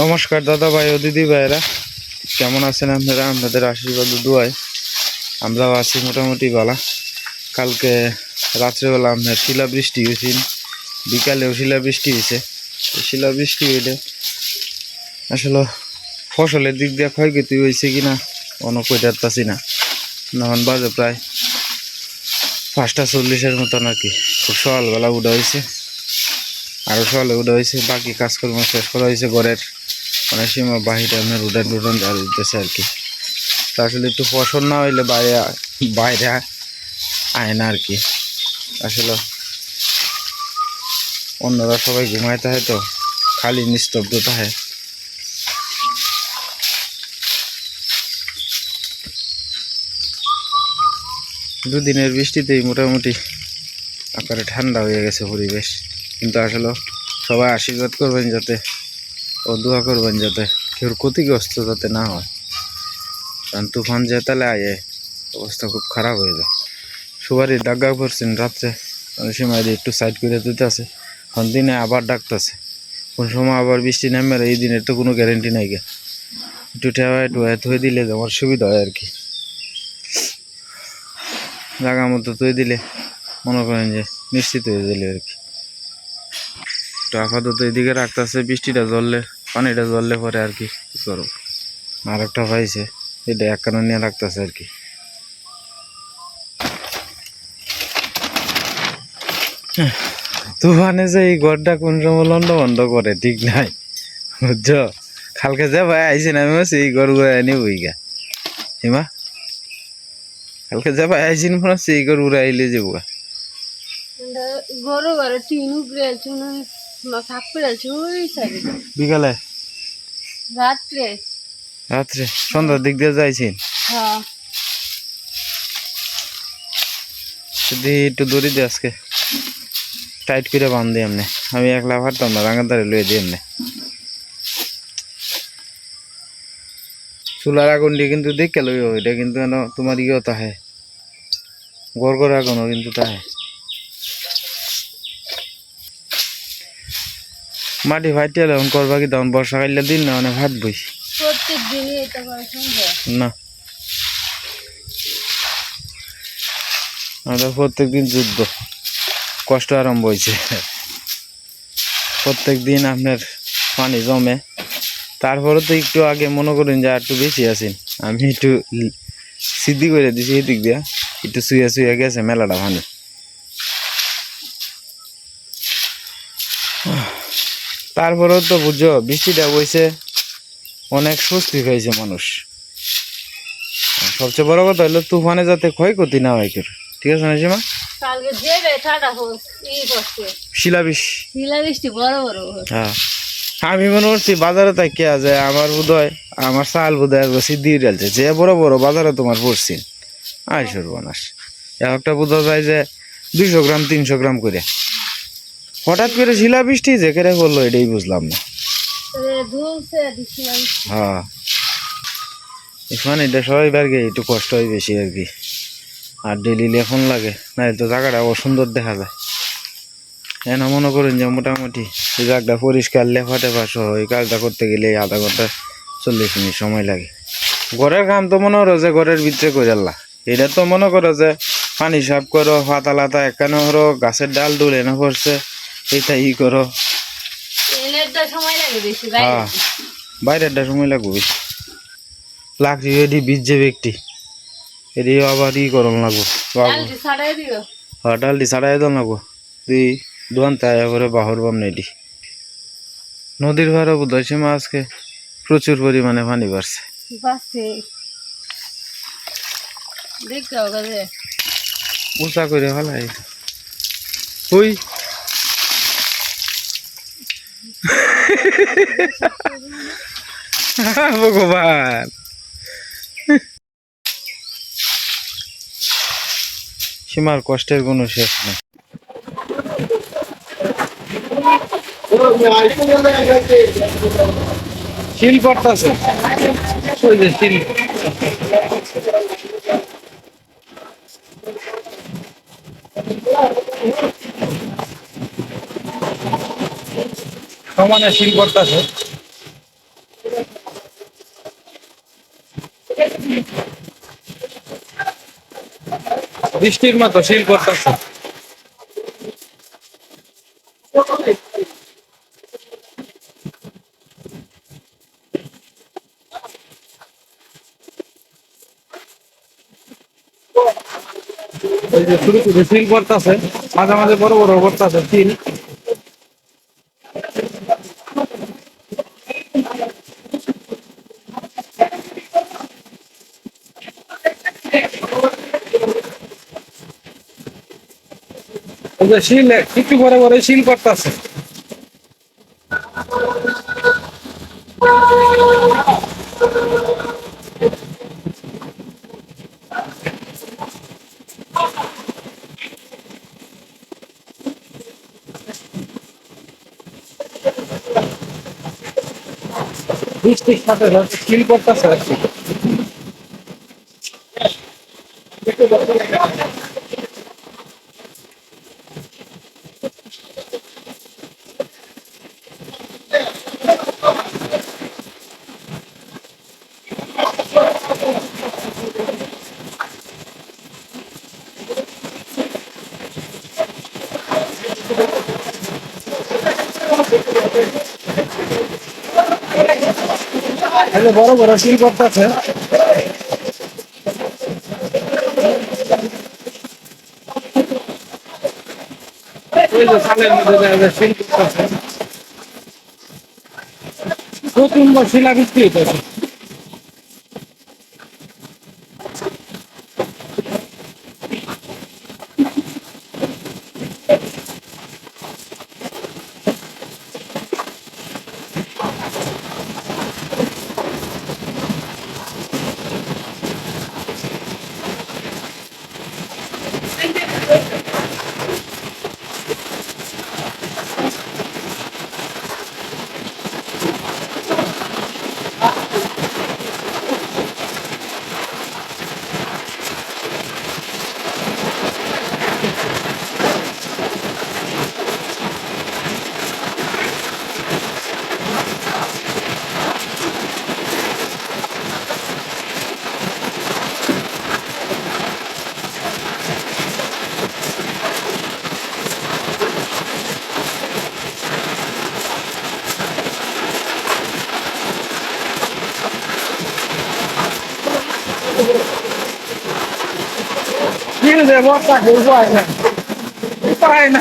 নমস্কার দাদা ভাই ও দিদি ভাইয়েরা। কেমন আছেন আপনারা? আপনাদের আশীর্বাদ ও দোয়ায়। আমরাও আছি মোটামুটি বালা কালকে রাত্রেবেলা আপনার শিলা বৃষ্টি হয়েছিল। বিকালেও শিলা বৃষ্টি হয়েছে। এই শিলা বৃষ্টি হইলে আসলে ফসলের দিক দিয়ে ক্ষয়ক্ষতি হয়েছে কিনা অন্য কইটার পাচ্ছি না। নখন বাজে প্রায় পাঁচটা চল্লিশের মতন আর কি। খুব সকালবেলা উঠা হয়েছে। আরও সকালে উঠা হয়েছে বাকি কাজকর্ম শেষ করা হয়েছে ঘরের। অনেক সময় বাহিরে আপনার উঠান টুটান দেওয়া দিতেছে আর কি। তা আসলে একটু ফসল না হইলে বাইরে বাইরে আয় না আর কি। আসলে অন্যরা সবাই ঘুমাইতে হয় তো, খালি নিস্তব্ধতা হয় দুদিনের বৃষ্টিতেই মোটামুটি আকারে ঠান্ডা হয়ে গেছে পরিবেশ। কিন্তু আসলে সবাই আশীর্বাদ করবেন যাতে ও দোয়া করবেন যাতে কেউ ক্ষতিগ্রস্ত যাতে না হয়। কারণ তুফান যে তাহলে আয়ে, অবস্থা খুব খারাপ হয়ে যায়। সবারই দাগা পড়ছেন রাত্রে, অনেক সময় একটু সাইড করে দিতে আছে। কোন দিনে আবার ডাকতেছে। কোন সময় আবার বৃষ্টি নামে এই দিনের তো কোনো গ্যারেন্টি নাই গে। একটু ঠেওয়া একটু হয়ে দিলে আমার সুবিধা হয় আর কি। জায়গা মতো তৈরি দিলে মনে করেন যে নিশ্চিত হয়ে দিলে আর কি। তো আপাতত এদিকে রাখতেছে, বৃষ্টিটা জ্বললে, পানিটা জ্বললে পরে আর কি করব? আর একটা পাইছে এটা এক কারণ নিয়ে রাখতেছে আর কি। তুফানে যে এই ঘরটা কোন সময় লন্ড বন্ধ করে, ঠিক নাই, বুঝছ? কালকে যে ভাই আইসি না, আমি এই ঘর ঘুরে আনি বইগা হিমা? কালকে যে ভাই আইসি মনে হচ্ছে এই ঘর ঘুরে আইলে যাব। গরু ঘরে টিন উপরে আছে ওই সাইডে বিকালে? রাত্রে। রাত্রে সন্ধ্যার দিক দিয়ে যাইছেন হ্যাঁ। যদি একটু দড়ি দিয়ে আজকে টাইট করে বান্ধি এমনি। আমি একলা পারতাম না রাঙার ধারে লুয়ে দিই এমনি। চুলার আগুন দিয়ে কিন্তু দেখে লইও এটা কিন্তু তোমার ইয়েও তাহে। গড় গড় আগুনও কিন্তু তাহে। মাটি ফাইটিয়ে এখন করবা কি তখন বর্ষা কাইলে দিন না মানে ভাত বই প্রত্যেক দিনই এটা করে সন্ধ্যা না। আমাদের প্রত্যেক দিন যুদ্ধ। কষ্ট আরম্ভ হয়েছে প্রত্যেক দিন আপনার পানি জমে। তারপরে তো একটু আগে মনে করেন যে আর একটু বেশি আছেন। আমি একটু সিদ্ধি করে দিছি এদিক দিয়া। একটু শুয়ে শুয়ে গেছে মেলাটা পানি তারপরেও তো বুঝছ বৃষ্টিটা বইছে অনেক স্বস্তি পাইছে মানুষ। সবচেয়ে বড় কথা হলো তুফানে যাতে ক্ষয়ক্ষতি না হয় কেউ। ঠিক আছে না সীমা? কালকে যে বেঠাটা হোস ই করছে। শিলাবিষ শিলা বড় বড় হ্যাঁ। আমি মনে করছি বাজারে তাই কে আছে? আমার বোধহয় আমার চাল বোধহয় সিদ্ধি ডালছে যে বড় বড় বাজারে তোমার পড়ছি আই সর্বনাশ। এক একটা বোঝা যায় যে দুইশো গ্রাম তিনশো গ্রাম করে। হঠাৎ করে শিলা বৃষ্টি যে কেড়ে করল এটাই বুঝলাম না। হ্যাঁ। মানে এটা সবাই বারগে একটু কষ্ট হয় বেশি আর কি। আর ডেলি লেখন লাগে না তো জায়গাটা অসুন্দর দেখা যায়। এনা মনে করেন যে মোটামুটি এই জায়গাটা পরিষ্কার লেফা টেফা সহ এই কাজটা করতে গেলে আধা ঘণ্টা চল্লিশ মিনিট সময় লাগে। ঘরের কাম তো মনে করো যে ঘরের ভিতরে করে আল্লাহ। এটা তো মনে করো যে পানি সাফ করো পাতা লাতা একানো হরো গাছের ডাল ডুল এনে পড়ছে এইটা ই করো হ্যাঁ বাইরেরটা সময় লাগবে লাকড়ি এটি বীজে ব্যক্তি। এটি আবার ই করন লাগবো হ্যাঁ ডালটি ছাড়াই দেন লাগবো তুই দোয়ান তাই করে বাহর বাম নেটি নদীর ভাড়া বোধহয় আজকে প্রচুর পরিমাণে পানি বাড়ছে। উঁচা করে ফেলাই। ওই ভগবান। সীমার কষ্টের কোনো শেষ নেই। শিল পড়তাছে। ওই যে শিল। সমানে সিল করতেছে। বৃষ্টির মতো সিল করতেছে। শুরু করতেছে, মাঝে মাঝে বড় বড় করতেছে, তিন। যে শিল একটু পরে পরে শিল করতেছে। বৃষ্টির সাথে সাথে শিল করতেছে আর কি এই যে বড় বড় শিল করতেছে দু তিন বছর শিলা বিক্রি হইতেছে শিল যে বর্ষা কেউ পায় না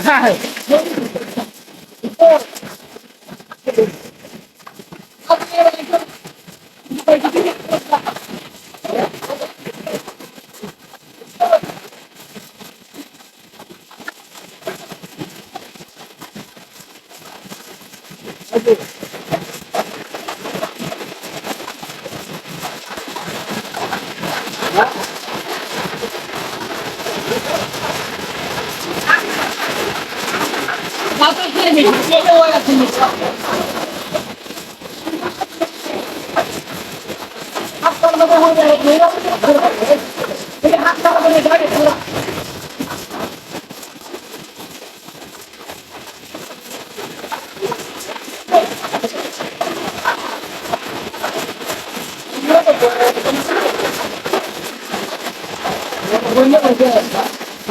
পায় না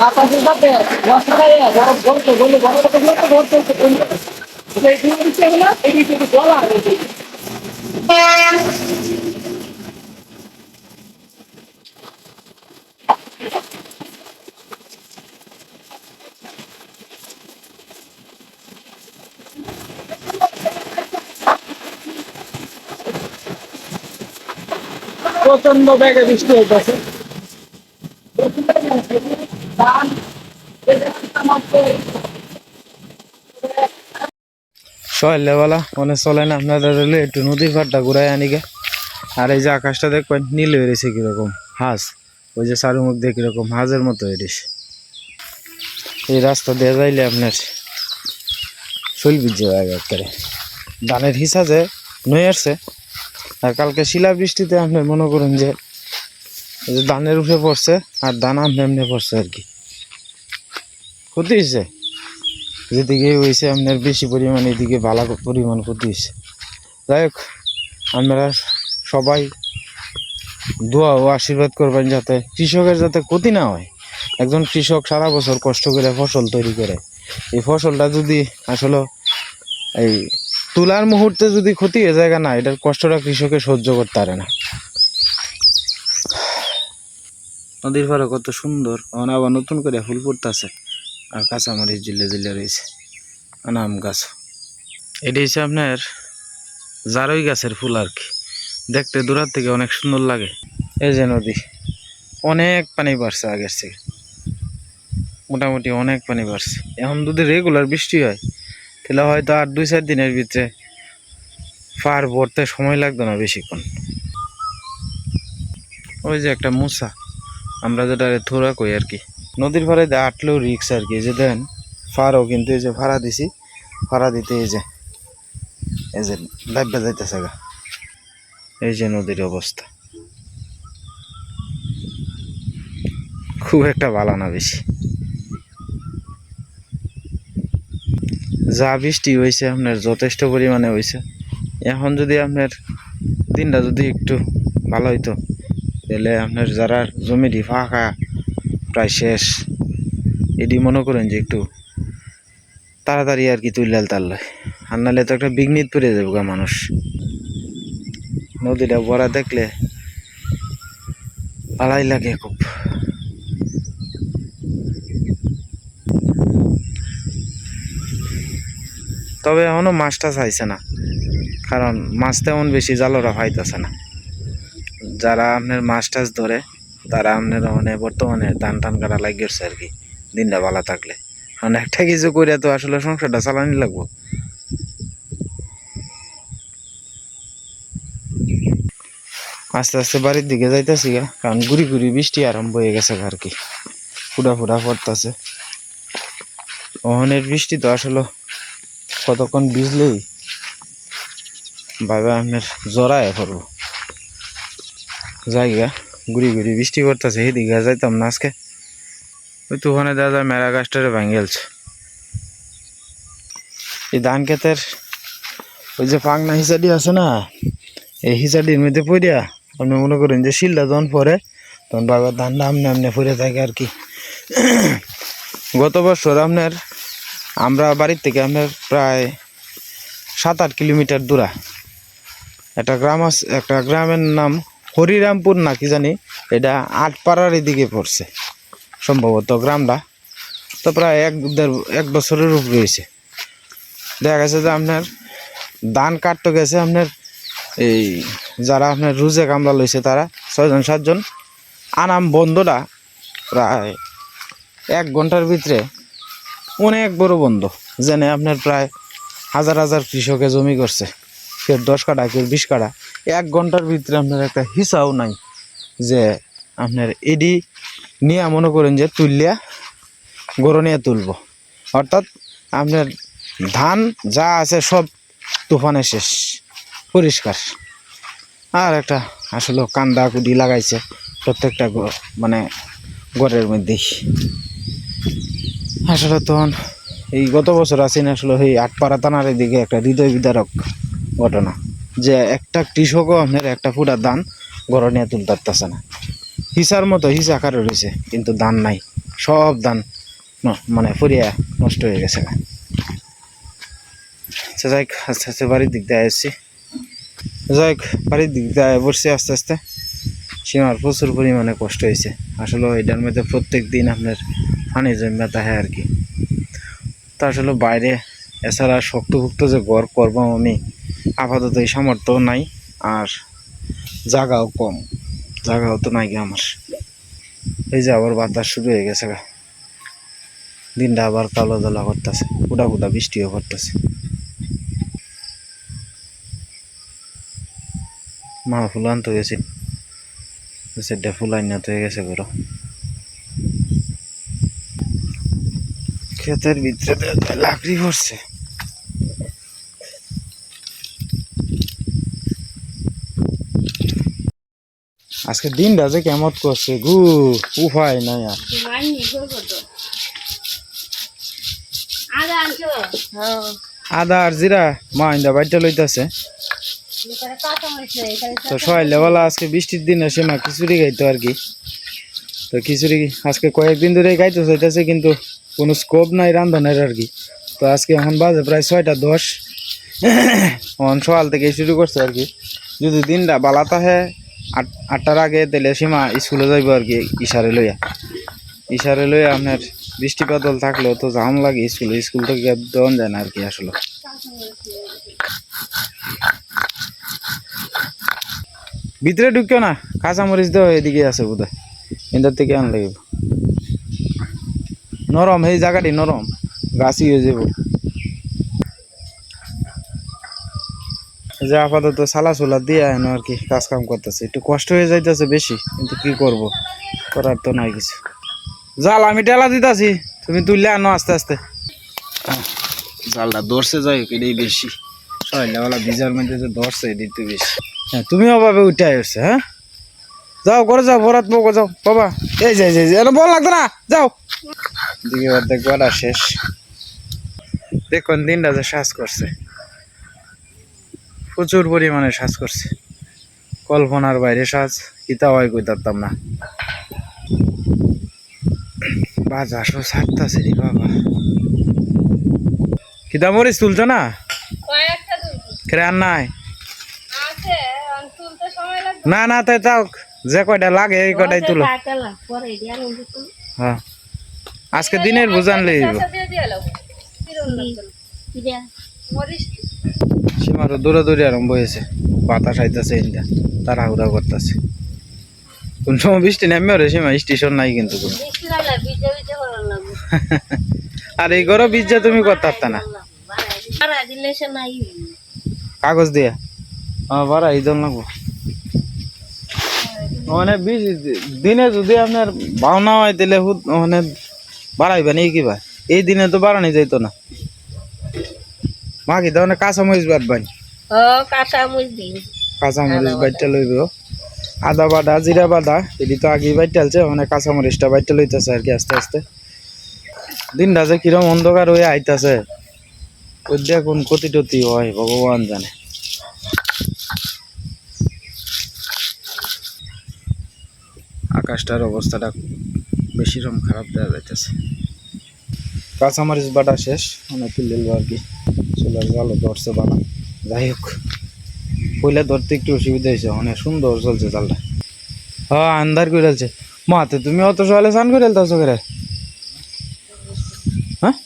আকাশের সাথে বর্ষাকালে বরফ ধরতে বলে বরফ ধরতে ধরতে ধরতে এই দুই দিকে হলো এই দিকে জল আর এই দিকে। প্রচণ্ড বেগে বৃষ্টি হইতেছে। ধান সহলেবেলা মনে চলে না, আপনাদের একটু নদীর ঘুরাই আর এই যে আকাশটা দেখবেন, নীল হয়ে রয়েছে কীরকম হাঁস ওই যে চারুমুখ দিয়ে কীরকম হাঁসের মতো হয়ে এই রাস্তা দিয়ে যাইলে আপনার শৈলবীর্য একেবারে। ধানের হিসা যে নই আসছে। আর কালকে শিলা বৃষ্টিতে আপনি মনে করুন যে ধানের উঠে পড়ছে, আর ধান আপনি এমনি পড়ছে আর কি। ক্ষতি হয়েছে? যেদিকে হয়েছে, আপনার বেশি পরিমাণ এদিকে ভালো পরিমাণ ক্ষতি হয়েছে। যাই হোক আমরা সবাই দোয়া ও আশীর্বাদ করবেন যাতে কৃষকের যাতে ক্ষতি না হয়। একজন কৃষক সারা বছর কষ্ট করে ফসল তৈরি করে। এই ফসলটা যদি আসলে এই তোলার মুহূর্তে যদি ক্ষতি হয়ে যায় না, এটার কষ্টটা কৃষকে সহ্য করতে পারে না। নদীর পাড়ে কত সুন্দর। এখন আবার নতুন করে ফুল ফুটতেছে। আর কাঁচামরিচ জিল্লে জিল্লে রয়েছে। আম গাছ। এটি হচ্ছে আপনার জারই গাছের ফুল আর কি। দেখতে দূরার থেকে অনেক সুন্দর লাগে। এই যে নদী, অনেক পানি বাড়ছে আগের থেকে মোটামুটি অনেক পানি বাড়ছে। এখন যদি রেগুলার বৃষ্টি হয় তাহলে হয়তো আর দুই চার দিনের ভিতরে পার ভরতে সময় লাগতো না বেশিক্ষণ। ওই যে একটা মুসা, আমরা যেটা থোড়া কই আর কি। নদীর পাড়ে আটলেও রিক্স আর কি যে দেন ফারও কিন্তু এই যে ভাড়া দিছি, ভাড়া দিতে এই যে এই যে ডাব্বা যাইতেছে গা। এই যে নদীর অবস্থা। খুব একটা ভালো না বেশি। যা বৃষ্টি হয়েছে আপনার যথেষ্ট পরিমাণে হয়েছে এখন যদি আপনার দিনটা যদি একটু ভালো হইতো, তাহলে আপনার যারা জমিটি ফাঁকা প্রায় শেষ, এটি মনে করেন যে একটু তাড়াতাড়ি আর কি তুললে তাল্লে আর নাহলে তো একটা বিঘ্নিত পড়ে যাবে গা মানুষ। নদীটা ভরা দেখলে পালাই লাগে খুব তবে এখনও মাছটা চাইছে না। কারণ মাছ তেমন বেশি জালরা পাইতেছে না। যারা আপনার মাছ টাছ ধরে, তারা আপনার মানে বর্তমানে ধান টান কাটা লাগিয়েছে আর কি, দিনটা ভালো থাকলে। কারণ একটা কিছু করে তো আসলে সংসারটা চালানি লাগবো। আস্তে আস্তে বাড়ির দিকে যাইতেছি গা, কারণ গুড়ি গুড়ি বৃষ্টি আরম্ভ হয়ে গেছে আর কি। ফুটা ফুটা পড়তেছে। ওহনের বৃষ্টি তো আসলে কতক্ষণ ভিজলেই বাবা আপনার জড়ায় পড়ব যাই গা ঘুরি গুড়ি বৃষ্টি পড়তেছে সেদিকে যাইতাম না আজকে। ওই তুফানে দাদা মেরা গাছটারে ভাঙিয়েছে। এই ধান ক্ষেতের ওই যে পাংনা হিসাডি আছে না, এই হিসাডির মধ্যে পড়িয়া আপনি মনে করেন যে শিলটা যখন পরে তখন বাবার ধানটা আমনে আমনে পড়ে থাকে আর কি। গত বছর আপনার আমরা বাড়ির থেকে আপনার প্রায় সাত আট কিলোমিটার দূরা। একটা গ্রাম আছে, একটা গ্রামের নাম হরিরামপুর না কি জানি, এটা আটপাড়ার এদিকে পড়ছে সম্ভবত গ্রামটা। তো প্রায় এক দেড়, এক বছরের উপর রয়েছে দেখা গেছে যে আপনার ধান কাটতে গেছে, আপনার এই যারা আপনার রুজে কামলা লইছে তারা, ছয়জন, সাতজন। আনাম বন্ধটা প্রায় এক ঘণ্টার ভিতরে অনেক বড় বন্ধ, যেনে আপনার প্রায় হাজার হাজার কৃষকে জমি করছে। কেউ দশ কাটা কেউ বিশ কাটা এক ঘণ্টার ভিতরে আপনার একটা হিসাও নাই যে আপনার এডি নিয়ে মনে করেন যে তুললিয়া গরু নিয়ে তুলব। অর্থাৎ আপনার ধান যা আছে সব তুফানে শেষ, পরিষ্কার। আর একটা আসলে কান্দা কুডি লাগাইছে প্রত্যেকটা মানে ঘরের মধ্যেই। আসলে তখন এই গত বছর আছি না আসলে এই আটপাড়া থানার দিকে একটা হৃদয় বিদারক ঘটনা যে একটা কৃষকও আপনার একটা ফুটা ধান ঘরে নিয়ে তুলতে পারতেছে না। হিসার মতো হিসা আকারে রয়েছে কিন্তু দান নাই সব ধান ন- মানে ফুরিয়া নষ্ট হয়ে গেছে। না যাই হোক, আস্তে আস্তে বাড়ির দিক দিয়ে এসেছি যাই বাড়ির দিক দিয়ে বসছি আস্তে আস্তে। সীমার প্রচুর পরিমাণে কষ্ট হয়েছে। আসলে এটার মধ্যে প্রত্যেক দিন আপনার পানি জমে থাকে আর কি। তা আসলে বাইরে এছাড়া শক্তভুক্ত যে ঘর করব আমি, আপাতত এই সামর্থ্য নাই, আর জায়গাও কম। জায়গাও তো নাই আমার। এই যে আবার বাতাস শুরু হয়ে গেছে দিনটা আবার কালো দলা করতেছে ফুটা ফুটা বৃষ্টিও করতেছে। মা ফুল আনতে গেছি সেটা ফুল আইনাত হয়ে গেছে ঘর ক্ষেতের ভিতরে লাকড়ি পড়ছে আজকে দিনটা যে কেমন করছে গু, উপায় নাই আর। আদা আর জিরা মা ইন্দা বাড়িটা লইতেছে। তো সকালবেলা আজকে বৃষ্টির দিন আসে সীমা খিচুড়ি খাইতো আর কি। তো খিচুড়ি আজকে কয়েকদিন ধরে খাইতে চাইতেছে কিন্তু কোনো স্কোপ নাই, রান্ধনের আর কি। তো আজকে এখন বাজে প্রায় ছয়টা দশ। এখন সকাল থেকে শুরু করছে আর কি। যদি দিনটা বালা তাহে আট, আটটার আগে তাহলে সীমা স্কুলে যাইব আর কি ইশারে লইয়া। ইশারে লইয়া আপনার বৃষ্টি বাদল থাকলেও তো জাম লাগে স্কুলে, স্কুল থেকে দেওয়া যায় না আর কি আসলে। ভিতরে ঢুকিও না, কাঁচামরিচ দেওয়া এদিকে আছে বোধ হয় থেকে আন লাগিব নরম এই জায়গাটি নরম গাছি হয়ে যাব। যে আপাতত সালা সোলা দিয়ে আর কি কাজ কাম করতেছে। একটু কষ্ট হয়ে যাইতেছে বেশি কিন্তু কি করব? করার তো নাই কিছু। জাল আমি টেলা দিতাছি তুমি তুললে আনো আস্তে আস্তে। হ্যাঁ, জালটা ধরছে যাই হোক এটাই বেশি। সকালবেলা ভিজার মধ্যে যে ধরছে এটাই তো বেশি। হ্যাঁ তুমিও পাবে উঠে আসছে হ্যাঁ? যাও করে যাও ভরাত বকো যাও বাবা। এই যে এই যে, বল লাগতো না যাও। দিকে অর্ধেক গলা শেষ। দেখুন দিনটা যে শ্বাস করছে। প্রচুর পরিমাণে শ্বাস করছে। কল্পনার বাইরে শ্বাস কিতা হয় কইতাম না। বাজাসও ছাড়তাছে রে বাবা। কিতা মরিচ তুলছো না? আর নাই? না না তাই তাও যে কয়টা লাগে এই কয়টাই তুলো। হ্যাঁ। আজকে দিনের বুঝান লইব। দৌড়া দৌড়ি আরম্ভ হয়েছে। বাতাস আইতাছে ইন্দা তাড়াহুড়া করতেছে। কোন সময় বৃষ্টি নেমে রে সীমা স্টেশন নাই কিন্তু কোনো। আর এই গরম বীজ তুমি করতে পারত না। কাগজ দিয়া। হ্যাঁ বাড়া এই লাগবো। মানে বীজ দিনে যদি আপনার বাউনা হয় তাহলে মানে বাড়াইবা নি কিবা এই দিনে তো বাড়ানি যাইতো না। মা কি তাহলে কাঁচা মরিচ ও কাঁচা দিন। কাঁচা মরিচ বাইটটা লইব। আদা বাদা জিরা বাদা এটি তো আগে বাইটালছে মানে কাঁচা মরিচটা বাইটটা লইতেছে আর কি আস্তে আস্তে। দিনটা যে কিরম অন্ধকার হয়ে আইতাছে দেখুন ক্ষতি টতি হয় ভগবান জানে। আকাশটার অবস্থাটা বেশি রকম খারাপ দেওয়া যাইতেছে। কাঁচামরিচ বাটা শেষ, অনেক তুলে আর কি। চুলার জালও ধরছে বানা। যাই হোক পয়লা ধরতে একটু অসুবিধা হয়েছে, অনেক সুন্দর চলছে জালটা। হ্যাঁ আন্ধার করে চলছে মাতে তুমি অত সকালে স্নান করে এলতাছো করে? হ্যাঁ?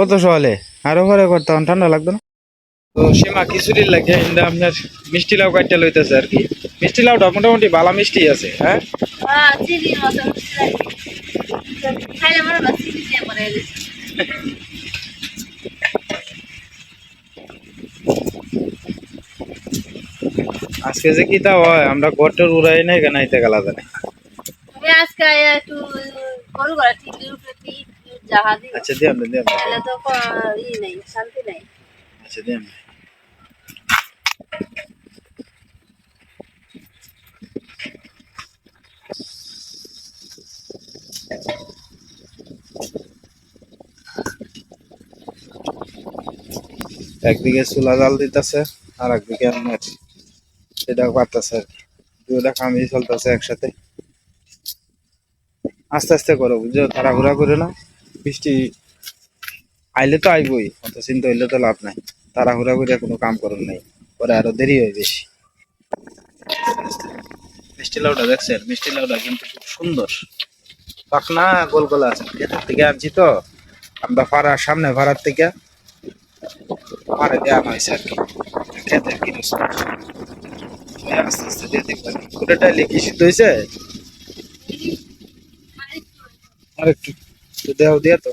অত সকালে আরও ঘরে করতাম, ঠান্ডা লাগতো না? তো সীমা খিচুড়ির লাগে ইন্দা আপনার মিষ্টি লাউ কাটতে লইতেছে আর কি। মিষ্টি লাউটা মোটামুটি ভালো মিষ্টি আছে হ্যাঁ? হ্যাঁ আজকে যে কি তা হয় আমরা ঘরটার উড়াই নাই কেন আইতে গেলা জানে। আজকে একটু গরু আচ্ছা দিয়াম তো ই নেই শান্তি নেই। আচ্ছা দিয়াম। একদিকে চুলা জাল দিতেছে আর একদিকে সেটা পারতেছে আর কি। দুটা কামই চলতেছে একসাথে। আস্তে আস্তে করো, বুঝছ? তাড়াহুড়া করে না বৃষ্টি আইলে তো আইবই, অত চিন্তা হইলে তো লাভ নাই। তাড়াহুড়া করে কোনো কাম করার নাই। পরে আরও দেরি হয় বেশি। মিষ্টি লাউটা দেখছেন? মিষ্টি লাউটা কিন্তু খুব সুন্দর। পাকনা গোল গোল আছে। ক্ষেতের থেকে আনছি তো। আমরা পাড়ার সামনে ভাড়ার থেকে। পাড়ে দেওয়া হয়েছে আর কি কি আস্তে আস্তে দিয়ে দেখবেন। ওটা লিখি সিদ্ধ হয়েছে আর একটু একটু দিয়ে তো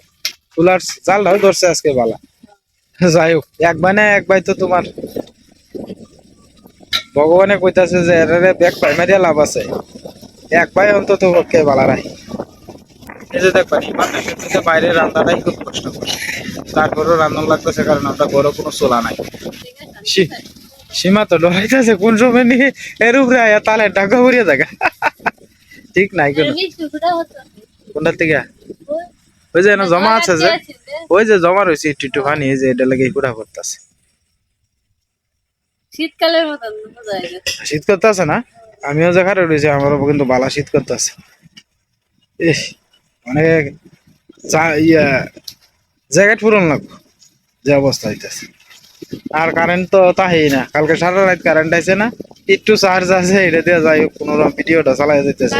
ধরছে আজকে বালা। যাই হোক, এক ভাই না এক ভাই তো তোমার। ভগবানে কইতাছে যে এরারে ব্যাগ পাই মারিয়া লাভ আছে। এক ভাই অন্তত পক্ষে বালা রাই এই যে দেখবেন মানুষের থেকে বাইরে রান্নাটাই খুব কষ্ট করে। তারপরেও রান্না লাগতেছে কারণ আমরা ঘরে কোনো চোলা নাই। সী- সীমা তো ডরাইতেছে কোন সময় নিয়ে এর উপরে আয়া তালে টাকা ভরিয়ে দেখা ঠিক নাই কোনো। কোনটার থেকে? ওই যে এনে জমা আছে যে ওই যে জমা রয়েছে একটু একটু পানি এই যে এটা লাগে পুরা করতেছে। শীতকালের মতন শীত করতে আছে না? আমিও যে খারে রয়েছি আমারও কিন্তু বালা শীত করতে আছে। অনেক চা- ইয়া জ্যাকেট পুরন লাগবো যে অবস্থা হইতেছে। আর কারেন্ট তো তাহেই না। কালকে সারা রাত কারেন্ট আছে না একটু চার্জ আছে এটা দিয়ে যাই হোক কোনো ভিডিওটা চালাই যেতেছে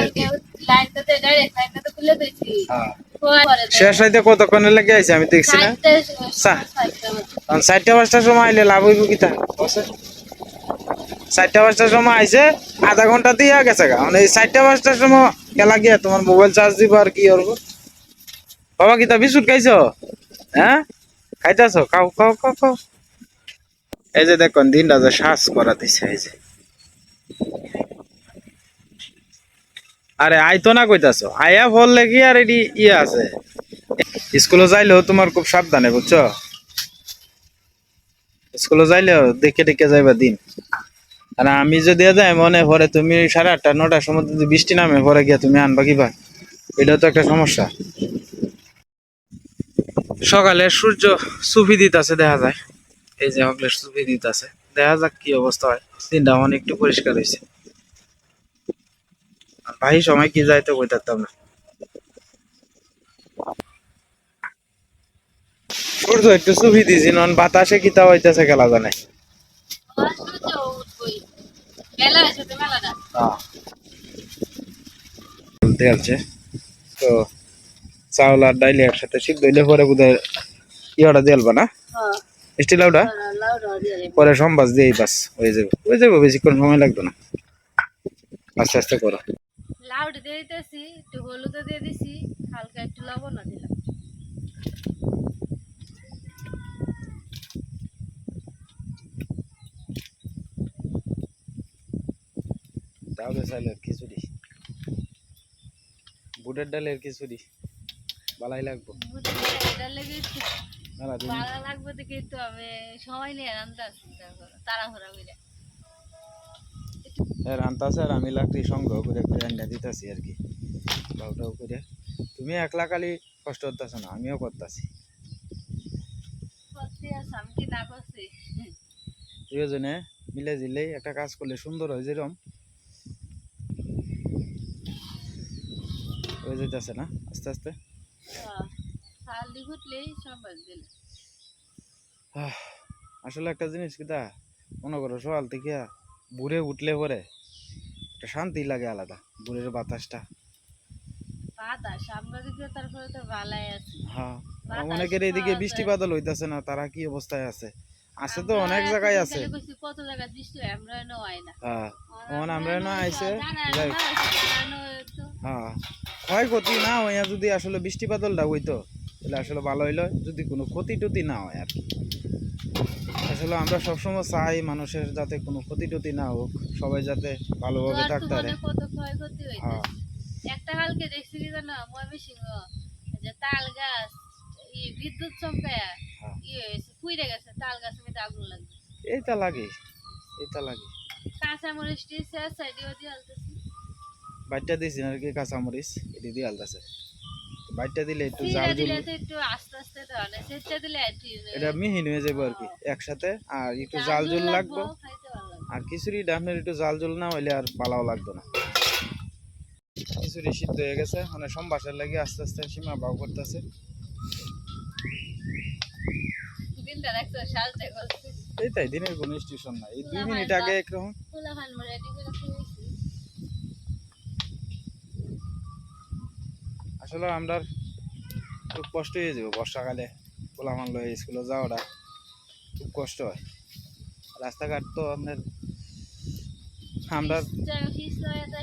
শেষ রাইতে কতক্ষণে লেগে আছে আমি দেখছি না। চারটে পাঁচটার সময় আইলে লাভ হইব কি তা? বসে। চারটা পাঁচটার সময় আইছে, আধা ঘণ্টা দিয়ে গেছে গা। মানে এই চারটা পাঁচটার সময় খেলা গিয়া তোমার মোবাইল চার্জ দিব আর কি করব? বাবা বিস্কুট খাইছো? হ্যাঁ? খাইতেছো? খাও খাও খাও খাও। এই যে দেখুন, দিনটা যে শ্বাস করা দিছে, এই যে। আরে, আইতো না কইতাছো? আয়া ফল লেগে আর এটি ইয়ে আছে? স্কুলে যাইলেও তোমার খুব সাবধানে, বুঝছ? স্কুলে যাইলেও দেখে দেখে যাইবা দিন। আর আমি যদি যাই, মনে পরে তুমি সাড়ে আটটা, নটার সময় যদি বৃষ্টি নামে, পরে গিয়া তুমি আনবা কিবা এটাও তো একটা সমস্যা। সকালে সূর্য সুফি দিতেছে দেখা যায়। এই যে হকলে সুফি দিতেছে। দেখা যাক কি অবস্থা হয়। দিনটা একটু পরিষ্কার হয়েছে ভাই সময় কি যাইতে কইতাম না সূর্য একটু দিছি নন বাতাসে কিতা হইতেছে খেলা জানে। আছে তো চাউল আর ডাইলে একসাথে সিদ্ধ হইলে পরে বোধহয় ইয়েটা দেলবা না? হ্যাঁ, স্টিল দিয়ে পরে সম্বাস দিয়েই বাস হয়ে যাবে। হয়ে যাবে বেশিক্ষণ সময় লাগবে না। আস্তে আস্তে করো। লাউড দিয়ে দিতেছি একটু হলুদ দিয়ে দিছি হালকা একটু লবণ দিলাম। চাইলের খিচুড়ি। বুটের ডালের খিচুড়ি। বালাই লাগবো। আমি সময় নিয়ে রান্না তাড়াহুড়া করে এর আনতাছে আর আমি লাকড়ি সংগ্রহ করে করে এনে দিতেছি আর কি। বাউটাও করে। তুমি একলা খালি কষ্ট করতেছ না আমিও করতেছি। দুজনে মিলে জিলেই একটা কাজ করলে সুন্দর হয় যেরকম হয়ে যেতেছে না? আস্তে আস্তে? আসলে একটা জিনিস কিতা মনে করো সকাল থেকে বুড়ে উঠলে পরে একটা শান্তি লাগে আলাদা বুড়ের বাতাসটা। হ্যাঁ অনেকের এদিকে পাওয়া বৃষ্টি যায়। বাদল হইতাছে না তারা কি অবস্থায় আছে? আছে তো অনেক জায়গায় আছে। কত বৃষ্টি আমরা না। হ্যাঁ আমরা হয় আইছে। হ্যাঁ ক্ষয়ক্ষতি না হইয়া যদি আসলে বৃষ্টি বাদলটা হইতো তাহলে আসলে ভালো হইল যদি কোনো ক্ষতি টতি না হয় আর কি। আসলে আমরা সবসময় চাই মানুষের যাতে কোনো ক্ষতি টতি না হোক সবাই যাতে ভালোভাবে থাকতে পারে। হ্যাঁ। একটা কালকে দেখছি কি জানো ময়মনসিংহ যে তাল গাছ বিদ্যুৎ চমকায়া। ইয়ে হয়েছে গেছে তাল গাছের মধ্যে আগুন লাগবে। এইটা লাগে এইটা লাগে। কাঁচা মরিচ টিছে সাইডেও দিয়ে আলতেছি। বাইটটা দিছি আর কি কাঁচামরিচ? এটি দিয়ে আলতাছে। বাইটটা দিলে একটু জাল জল দিলে একটু আস্তে আস্তে তো না সেটা দিলে এটা মিহিন হয়ে যাবে আর কি একসাথে আর একটু জাল জল লাগবে লাগবে। আর খিচুড়িটা আপনার একটু জাল জল না হইলে আর ভালো লাগতো না। খিচুড়ি সিদ্ধ হয়ে গেছে মানে সম্বাসের লাগে আস্তে আস্তে সীমা বাউ করতেছে। দিনটা রাখছো সাজতে করছে। এই তাই দিনের কোনো স্টেশন নাই। এই দুই মিনিট আগে একরকম। আসলে আমরা খুব কষ্ট হয়ে যাবে বর্ষাকালে। পোলামান লয়ে স্কুলে যাওয়াটা খুব কষ্ট হয়। রাস্তাঘাট তো আপনার আমরা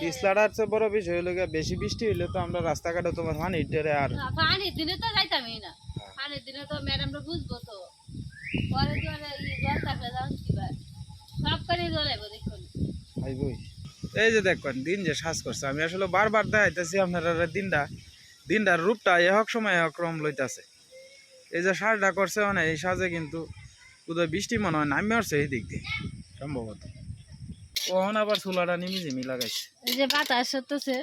পিছলাটার চেয়ে বড় বিষয় হলো বেশি বৃষ্টি হইলে তো আমরা রাস্তাঘাটে তোমার পানি আর পানির দিনে তো যাইতামই না। পানির দিনে তো ম্যাডামরা বুঝব তো। পরে তো জল থাকলে যাও কিবা সব করে জলে দেখুন। এই যে দেখবেন দিন যে শ্বাস করছে। আমি আসলে বারবার দেখাইতেছি আপনারা দিনটা দিনটার রূপটা এক সময় এক রকম লইতাছে। এই যে সাজটা করছে মানে এই সাজে কিন্তু কোথাও বৃষ্টি মনে হয় নামে আসছে এই দিক দিয়ে সম্ভবত। ওখানে আবার চুলাটা নিমি জিমি লাগাইছে। এই যে বাতাস হতেছে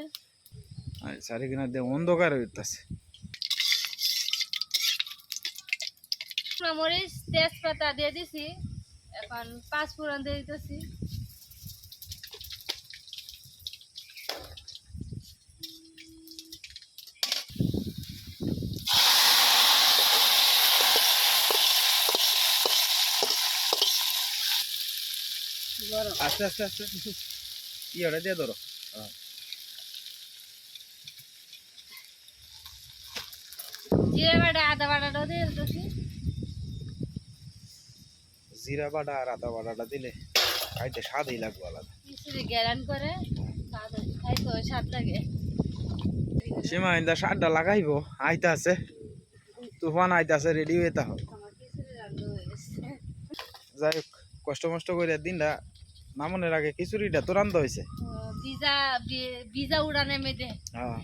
আর চারিখানে দিয়ে অন্ধকার হইতাছে। মরিচ তেজপাতা দিয়ে দিছি। এখন পাঁচ ফোড়ন দিয়ে দিতেছি। আস্তে আস্তে আস্তে। ইয়েটা দিয়ে ধরো। জিরে বাটা আদা বাটাটাও দিয়ে দিতেছি জিরা বাটা আর আদা বাটাটা দিলে খাইতে স্বাদই লাগবে আলাদা। গ্যারান করে খাইতে স্বাদ লাগে। সীমা ইন্দা সারটা লাগাইব আইতা আছে তুফান আইতা আছে রেডি হয়ে যাই হোক কষ্ট মষ্ট করে দিনটা নামনের আগে খিচুড়িটা তো রান্ধা হয়েছে হ্যাঁ।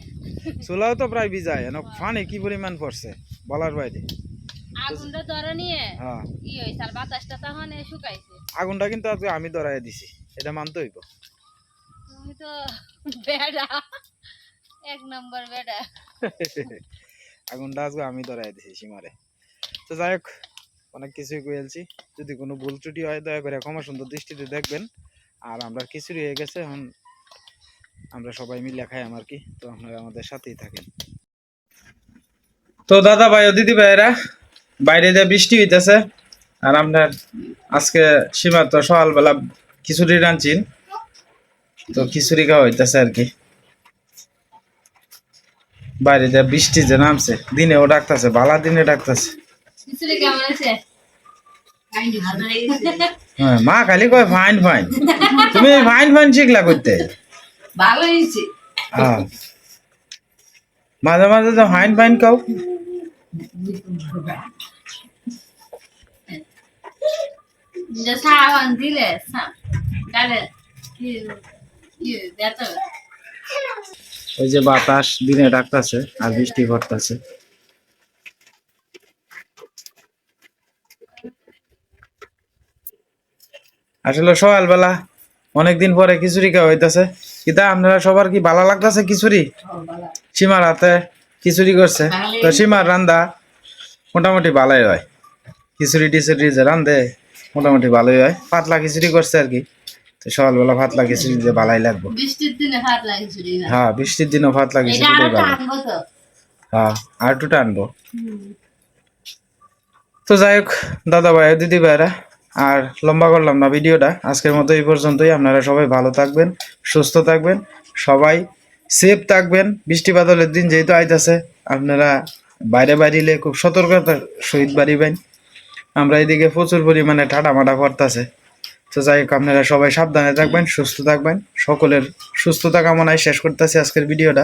চুলাও তো প্রায় এন ফানে কি পরিমাণ পড়ছে বলার বাইরে। আগুনটা ধরে নিয়ে হ্যাঁ। ই হয়েছে আর বাতাসটা তখন শুকাইছে। আগুনটা কিন্তু আজকে আমি ধরাই দিছি এটা মানতে হইব। তুমি তো বেড়া এক নম্বর বেড়া। আগুনটা আজকে আমি ধরাই দিছি সীমারে। তো যাই হোক অনেক কিছুই কয়েলছি যদি কোনো ভুল ত্রুটি হয় দয়া করে ক্ষমা সুন্দর দৃষ্টিতে দেখবেন। আর আমরা খিচুড়ি হয়ে গেছে এখন আমরা সবাই মিলে খাই আমার কি তো আপনারা আমাদের সাথেই থাকেন। তো দাদা ভাই ও দিদি ভাইরা বাইরে যে বৃষ্টি হইতেছে আর আপনার আজকে সীমা তো সকালবেলা খিচুড়ি রাঁধছিন তো খিচুড়ি খাওয়া হইতেছে আর কি। বাইরে যে বৃষ্টি যে নামছে দিনেও ডাকতেছে বালা দিনে ডাকতেছে। খিচুড়ি কেমন আছে? হ্যাঁ মা খালি কয় ফাইন ফাইন তুমি ফাইন ফাইন শিখলা করতে ভালো মাঝে মাঝে তো ফাইন ফাইন কাও যে সাবান দিলে সা- কালে কি কি বেত ওই যে বাতাস, দিনে ডাকতেছে আর বৃষ্টি পড়তেছে। আসলে সকালবেলা অনেকদিন পরে খিচুড়ি খাওয়া হইতাছে। কিতা, আপনারা সবার কি ভালো লাগতেছে খিচুড়ি? সীমার হাতে খিচুড়ি করছে। তো সীমার রান্দা মোটামুটি ভালোই হয়। খিচুড়ি টিচুড়ি যে রান্ধে মোটামুটি ভালোই হয়। পাতলা খিচুড়ি করছে আর কি। তো সকালবেলা পাতলা খিচুড়ি যে ভালাই লাগবে। বৃষ্টির দিনে ভাত খিচুড়ি হ্যাঁ। বৃষ্টির দিনও পাতলা খিচুড়ি হ্যাঁ আর একটু টানবো। তো যাই হোক দাদা ভাই দিদি ভাইরা আর লম্বা করলাম না ভিডিওটা। আজকের মতো এই পর্যন্তই। আপনারা সবাই ভালো থাকবেন সুস্থ থাকবেন সবাই সেফ থাকবেন। বৃষ্টি বাদলের দিন যেহেতু আইতাছে আপনারা বাইরে বাড়িলে খুব সতর্কতার সহিত বাড়িবেন আমরা এদিকে প্রচুর পরিমাণে ঠাডা মাটা করতেছে। তো যাই হোক, আপনারা সবাই সাবধানে থাকবেন, সুস্থ থাকবেন। সকলের সুস্থতা কামনায় শেষ করতেছি আজকের ভিডিওটা।